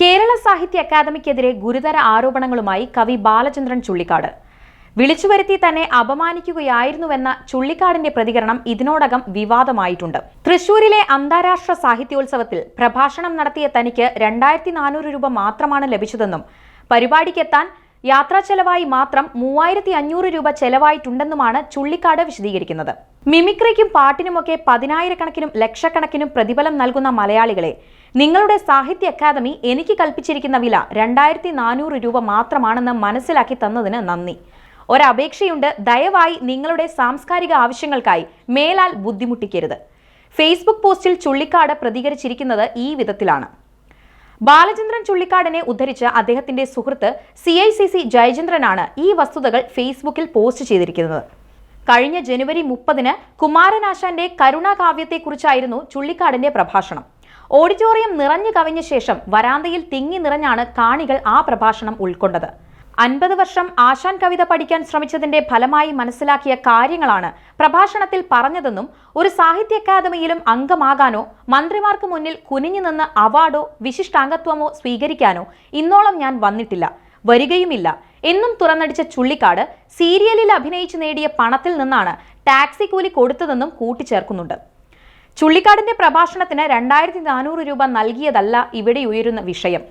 കേരള സാഹിത്യ അക്കാദമിക്കെതിരെ ഗുരുതര ആരോപണങ്ങളുമായി കവി ബാലചന്ദ്രൻ ചുള്ളിക്കാട്. വിളിച്ചുവരുത്തി തന്നെ അപമാനിക്കുകയായിരുന്നുവെന്ന ചുള്ളിക്കാടിന്റെ പ്രതികരണം ഇതിനോടകം വിവാദമായിട്ടുണ്ട്. തൃശൂരിലെ അന്താരാഷ്ട്ര സാഹിത്യോത്സവത്തിൽ പ്രഭാഷണം നടത്തിയ തനിക്ക് രണ്ടായിരത്തി നാനൂറ് രൂപ മാത്രമാണ് ലഭിച്ചതെന്നും പരിപാടിക്കെത്താൻ യാത്രാ ചെലവായി മാത്രം മൂവായിരത്തി അഞ്ഞൂറ് രൂപ ചെലവായിട്ടുണ്ടെന്നുമാണ് ചുള്ളിക്കാട് വിശദീകരിക്കുന്നത്. മിമിക്രിക്കും പാട്ടിനുമൊക്കെ പതിനായിരക്കണക്കിനും ലക്ഷക്കണക്കിനും പ്രതിഫലം നൽകുന്ന മലയാളികളെ നിങ്ങളുടെ സാഹിത്യ അക്കാദമി എനിക്ക് കൽപ്പിച്ചിരിക്കുന്ന വില രണ്ടായിരത്തി നാനൂറ് രൂപ മാത്രമാണെന്ന് മനസ്സിലാക്കി തന്നതിന് നന്ദി. ഒരപേക്ഷയുണ്ട് ദയവായി നിങ്ങളുടെ സാംസ്കാരിക ആവശ്യങ്ങൾക്കായി മേലാൽ ബുദ്ധിമുട്ടിക്കരുത്. ഫേസ്ബുക്ക് പോസ്റ്റിൽ ചുള്ളിക്കാട് പ്രതികരിച്ചിരിക്കുന്നത് ഈ വിധത്തിലാണ്. ബാലചന്ദ്രൻ ചുള്ളിക്കാടിനെ ഉദ്ധരിച്ച അദ്ദേഹത്തിന്റെ സുഹൃത്ത് സി ഐ സി സി ജയചന്ദ്രനാണ് ഈ വസ്തുതകൾ ഫേസ്ബുക്കിൽ പോസ്റ്റ് ചെയ്തിരിക്കുന്നത്. കഴിഞ്ഞ ജനുവരി മുപ്പതിന് കുമാരനാശാന്റെ കരുണാകാവ്യത്തെക്കുറിച്ചായിരുന്നു ചുള്ളിക്കാടിന്റെ പ്രഭാഷണം. ഓഡിറ്റോറിയം നിറഞ്ഞു കവിഞ്ഞ ശേഷം വരാന്തയിൽ തിങ്ങി നിറഞ്ഞാണ് കാണികൾ ആ പ്രഭാഷണം ഉൾക്കൊണ്ടത്. അൻപത് വർഷം ആശാൻ കവിത പഠിക്കാൻ ശ്രമിച്ചതിന്റെ ഫലമായി മനസ്സിലാക്കിയ കാര്യങ്ങളാണ് പ്രഭാഷണത്തിൽ പറഞ്ഞതെന്നും ഒരു സാഹിത്യ അക്കാദമിയിലും അംഗമാകാനോ മന്ത്രിമാർക്ക് മുന്നിൽ കുനിഞ്ഞു നിന്ന് അവാർഡോ വിശിഷ്ടാംഗത്വമോ സ്വീകരിക്കാനോ ഇന്നോളം ഞാൻ വന്നിട്ടില്ല വരികയുമില്ല. എന്നും തുറന്നടിച്ച ചുള്ളിക്കാട് സീരിയലിൽ അഭിനയിച്ചു നേടിയ പണത്തിൽ നിന്നാണ് ടാക്സി കൂലി കൊടുത്തതെന്നും കൂട്ടിച്ചേർക്കുന്നുണ്ട്. ചുള്ളിക്കാടിന്റെ പ്രഭാഷണത്തിന് രണ്ടായിരത്തി നാനൂറ് രൂപ നൽകിയതല്ല ഇവിടെ ഉയരുന്ന വിഷയം.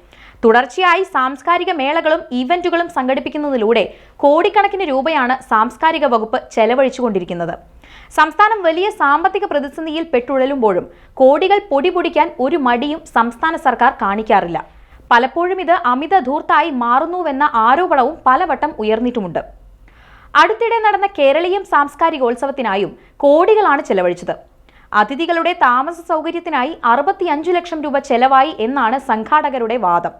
തുടർച്ചയായി സാംസ്കാരിക മേളകളും ഇവന്റുകളും സംഘടിപ്പിക്കുന്നതിലൂടെ കോടിക്കണക്കിന് രൂപയാണ് സാംസ്കാരിക വകുപ്പ് ചെലവഴിച്ചുകൊണ്ടിരിക്കുന്നത്. സംസ്ഥാനം വലിയ സാമ്പത്തിക പ്രതിസന്ധിയിൽ പെട്ടുഴലുമ്പോഴും കോടികൾ പൊടിപൊടിക്കാൻ ഒരു മടിയും സംസ്ഥാന സർക്കാർ കാണിക്കാറില്ല. പലപ്പോഴും ഇത് അമിത ധൂർത്തായി മാറുന്നുവെന്ന ആരോപണവും പലവട്ടം ഉയർന്നിട്ടുമുണ്ട്. അടുത്തിടെ നടന്ന കേരളീയം സാംസ്കാരികോത്സവത്തിനായും കോടികളാണ് ചെലവഴിച്ചത്. അതിഥികളുടെ താമസ സൗകര്യത്തിനായി അറുപത്തിയഞ്ചു ലക്ഷം രൂപ ചെലവായി എന്നാണ് സംഘാടകരുടെ വാദം.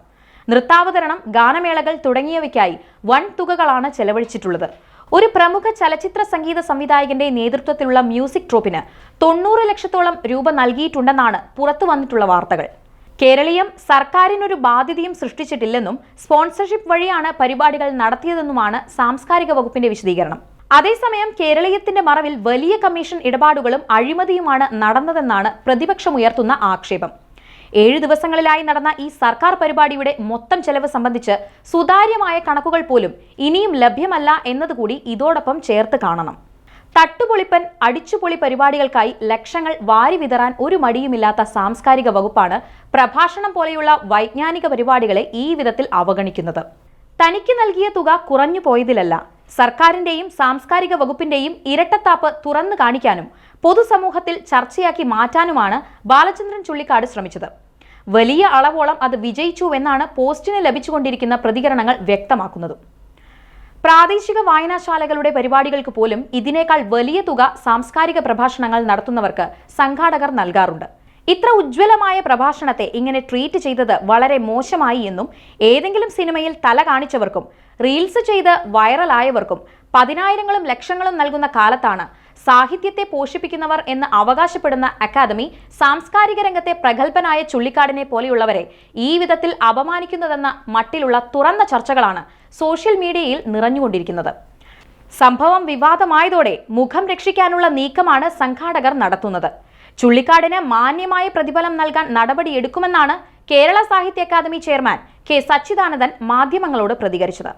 നൃത്താവതരണം ഗാനമേളകൾ തുടങ്ങിയവയ്ക്കായി വൻ തുകകളാണ് ചെലവഴിച്ചിട്ടുള്ളത്. ഒരു പ്രമുഖ ചലച്ചിത്ര സംഗീത സംവിധായകന്റെ നേതൃത്വത്തിലുള്ള മ്യൂസിക് ട്രോപ്പിന് തൊണ്ണൂറ് ലക്ഷത്തോളം രൂപ നൽകിയിട്ടുണ്ടെന്നാണ് പുറത്തു വന്നിട്ടുള്ള വാർത്തകൾ. കേരളീയം സർക്കാരിനൊരു ബാധ്യതയും സൃഷ്ടിച്ചിട്ടില്ലെന്നും സ്പോൺസർഷിപ്പ് വഴിയാണ് പരിപാടികൾ നടത്തിയതെന്നുമാണ് സാംസ്കാരിക വകുപ്പിന്റെ വിശദീകരണം. അതേസമയം കേരളീയത്തിന്റെ മറവിൽ വലിയ കമ്മീഷൻ ഇടപാടുകളും അഴിമതിയുമാണ് നടന്നതെന്നാണ് പ്രതിപക്ഷമുയർത്തുന്ന ആക്ഷേപം. ഏഴ് ദിവസങ്ങളിലായി നടന്ന ഈ സർക്കാർ പരിപാടിയുടെ മൊത്തം ചെലവ് സംബന്ധിച്ച് സുതാര്യമായ കണക്കുകൾ പോലും ഇനിയും ലഭ്യമല്ല എന്നതുകൂടി ഇതോടൊപ്പം ചേർത്ത് കാണണം. തട്ടുപൊളിപ്പൻ അടിച്ചുപൊളി പരിപാടികൾക്കായി ലക്ഷങ്ങൾ വാരി വിതറാൻ ഒരു മടിയുമില്ലാത്ത സാംസ്കാരിക വകുപ്പാണ് പ്രഭാഷണം പോലെയുള്ള വൈജ്ഞാനിക പരിപാടികളെ ഈ വിധത്തിൽ അവഗണിക്കുന്നത്. തനിക്ക് നൽകിയ തുക കുറഞ്ഞു പോയതിലല്ല സർക്കാരിന്റെയും സാംസ്കാരിക വകുപ്പിന്റെയും ഇരട്ടത്താപ്പ് തുറന്നു കാണിക്കാനും പൊതുസമൂഹത്തിൽ ചർച്ചയാക്കി മാറ്റാനുമാണ് ബാലചന്ദ്രൻ ചുള്ളിക്കാട് ശ്രമിച്ചത്. വലിയ അളവോളം അത് വിജയിച്ചു എന്നാണ് പോസ്റ്റിന് ലഭിച്ചുകൊണ്ടിരിക്കുന്ന പ്രതികരണങ്ങൾ വ്യക്തമാക്കുന്നത്. പ്രാദേശിക വായനാശാലകളുടെ പരിപാടികൾക്ക് പോലും ഇതിനേക്കാൾ വലിയ തുക സാംസ്കാരിക പ്രഭാഷണങ്ങൾ നടത്തുന്നവർക്ക് സംഘാടകർ നൽകാറുണ്ട്. ഇത്ര ഉജ്ജ്വലമായ പ്രഭാഷണത്തെ ഇങ്ങനെ ട്രീറ്റ് ചെയ്തത് വളരെ മോശമായി എന്നും ഏതെങ്കിലും സിനിമയിൽ തല കാണിച്ചവർക്കും റീൽസ് ചെയ്ത് വൈറലായവർക്കും പതിനായിരങ്ങളും ലക്ഷങ്ങളും നൽകുന്ന കാലത്താണ് സാഹിത്യത്തെ പോഷിപ്പിക്കുന്നവർ എന്ന് അവകാശപ്പെടുന്ന അക്കാദമി സാംസ്കാരിക രംഗത്തെ പ്രഗത്ഭനായ ചുള്ളിക്കാടിനെ പോലെയുള്ളവരെ ഈ വിധത്തിൽ അപമാനിക്കുന്നതെന്ന മട്ടിലുള്ള തുറന്ന ചർച്ചകളാണ് സോഷ്യൽ മീഡിയയിൽ നിറഞ്ഞുകൊണ്ടിരിക്കുന്നത്. സംഭവം വിവാദമായതോടെ മുഖം രക്ഷിക്കാനുള്ള നീക്കമാണ് സംഘാടകർ നടത്തുന്നത്. ചുള്ളിക്കാടിന് മാന്യമായ പ്രതിഫലം നൽകാൻ നടപടിയെടുക്കുമെന്നാണ് കേരള സാഹിത്യ അക്കാദമി ചെയർമാൻ കെ സച്ചിദാനന്ദൻ മാധ്യമങ്ങളോട് പ്രതികരിച്ചത്.